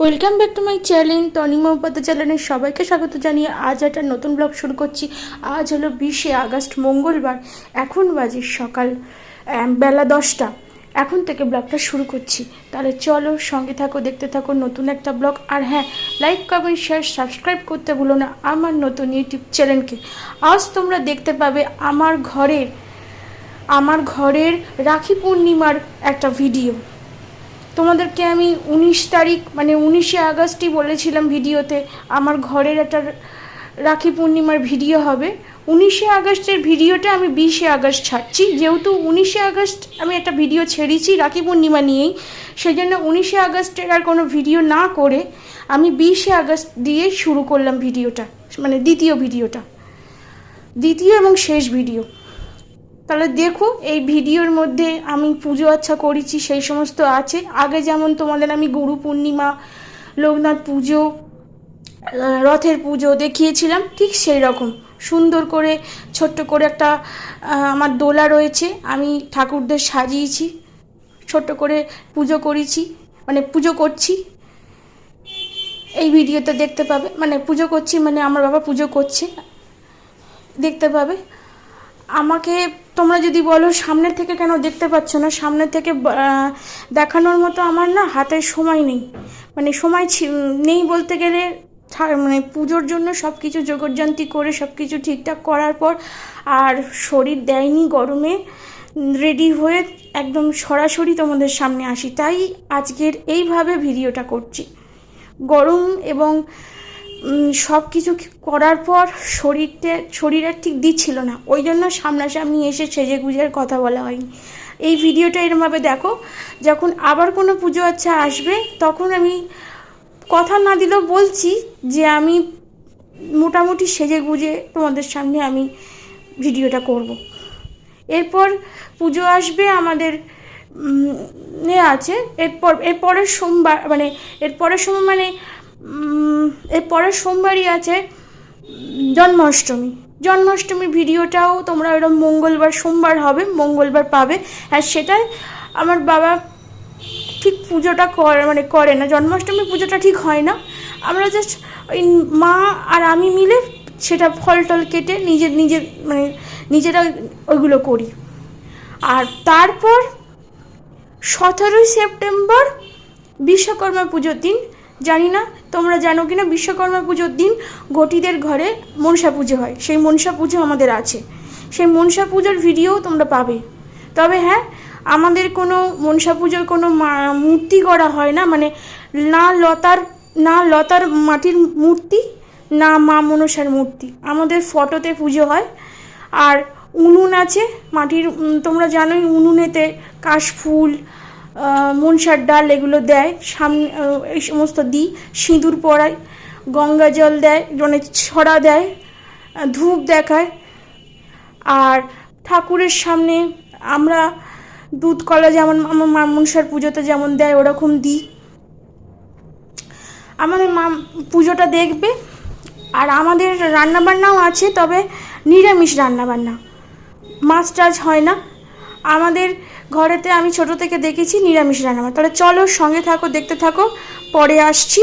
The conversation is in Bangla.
Welcome back to my channel Tanima Upadhyay সবাইকে স্বাগত জানিয়ে আজ একটা নতুন ব্লগ শুরু করছি। আজ হলো বিশে আগস্ট, মঙ্গলবার। এখন বাজে সকাল বেলা দশটা। এখন থেকে ব্লগটা শুরু করছি। তাহলে চলো সঙ্গে থাকো, দেখতে থাকো নতুন একটা ব্লগ আর হ্যাঁ লাইক কমেন্ট শেয়ার সাবস্ক্রাইব করতে ভুলো না আমার নতুন ইউটিউব চ্যানেলকে আজ তোমরা দেখতে পাবে আমার ঘরের আমার ঘরের রাখি পূর্ণিমার একটা ভিডিও তোমাদেরকে আমি উনিশ তারিখ মানে উনিশে আগস্টই বলেছিলাম ভিডিওতে, আমার ঘরের একটা রাখি পূর্ণিমার ভিডিও হবে। উনিশে আগস্টের ভিডিওটা আমি বিশে আগস্ট ছাড়ছি। যেহেতু উনিশে আগস্ট আমি একটা ভিডিও ছেড়েছি রাখি পূর্ণিমা নিয়েই সেই জন্য উনিশে আগস্টের আর কোনো ভিডিও না করে আমি বিশে আগস্ট দিয়ে শুরু করলাম ভিডিওটা মানে দ্বিতীয় ভিডিওটা। দ্বিতীয় এবং শেষ ভিডিও। তাহলে দেখো, এই ভিডিওর মধ্যে আমি পুজো আচ্ছা করেছি, সেই সমস্ত আছে। আগে যেমন তোমাদের আমি গুরু পূর্ণিমা, লোকনাথ পুজো রথের পুজো দেখিয়েছিলাম, ঠিক সেই রকম। সুন্দর করে, ছোট্ট করে একটা আমার দোলা রয়েছে, আমি ঠাকুরদের সাজিয়েছি, ছোট্ট করে পুজো করেছি মানে পুজো করছি। এই ভিডিওতে দেখতে পাবে মানে পুজো করছি মানে আমার বাবা পুজো করছে, দেখতে পাবে। আমাকে তোমরা যদি বলো সামনের থেকে কেন দেখতে পাচ্ছ না সামনের থেকে দেখানোর মতো আমার না হাতে সময় নেই। মানে সময় নেই বলতে গেলে মানে পুজোর জন্য সব কিছু জোগাড়যন্ত্রী করে সব কিছু ঠিকঠাক করার পর আর শরীর দেয়নি গরমে রেডি হয়ে একদম সরাসরি তোমাদের সামনে আসি। তাই আজকের এইভাবে ভিডিওটা করছি। গরম এবং সব কিছু করার পর শরীরটা শরীরে ঠিক দিচ্ছিল না ওই জন্য সামনাসামনি এসে সেজে গুজের কথা বলা হয়নি এই ভিডিওটা এরমভাবে দেখো, যখন আবার কোনো পুজো আচ্ছা আসবে, তখন আমি কথা না দিলেও বলছি যে আমি মোটামুটি সেজে গুজে তোমাদের সামনে আমি ভিডিওটা করব। এরপর পুজো আসবে আমাদের আছে। এরপর এরপরের সোমবার মানে এরপরের সময় মানে এরপরের সোমবারই আছে জন্মাষ্টমী। জন্মাষ্টমীর ভিডিওটাও তোমরা এরকম মঙ্গলবার, সোমবার হবে, মঙ্গলবার পাবে। আর সেটাই আমার বাবা ঠিক পুজোটা করে মানে করে না। জন্মাষ্টমী পুজোটা ঠিক হয় না। আমরা জাস্ট ওই মা আর আমি মিলে সেটা ফল টল কেটে নিজের নিজের মানে নিজেরা ওইগুলো করি। আর তারপর সতেরোই সেপ্টেম্বর বিশ্বকর্মা পুজোর দিন। জানি না, তোমরা জানো কি না বিশ্বকর্মা পুজোর দিন ঘটিদের ঘরে মনসা পুজো হয়। সেই মনসা পুজো আমাদের আছে। সেই মনসা পুজোর ভিডিও তোমরা পাবে। তবে হ্যাঁ আমাদের কোনো মনসা পুজোর কোনো মূর্তি করা হয় না। মানে না লতার না লতার মাটির মূর্তি, না মা মনসার মূর্তি। আমাদের ফটোতে পুজো হয়। আর উনুন আছে, মাটির তোমরা জানোই উনুনেতে কাশফুল মনসার ডাল এগুলো দেয়, সামনে এই সমস্ত দিই, সিঁদুর পরায়, গঙ্গা জল দেয় মানে ছড়া দেয় ধূপ দেখায়। আর ঠাকুরের সামনে আমরা দুধ কলা যেমন, আমার মা মনসার পুজোতে যেমন দেয়, ওরকম দিই। আমাদের মা পুজোটা দেখবে, আর আমাদের রান্নাবান্নাও আছে, তবে নিরামিষ রান্নাবান্না। মাছ টাছ হয় না। আমাদের ঘরেতে আমি ছোট থেকে দেখেছি নিরামিষ রান্না তাহলে চলো সঙ্গে থাকো, দেখতে থাকো, পরে আসছি।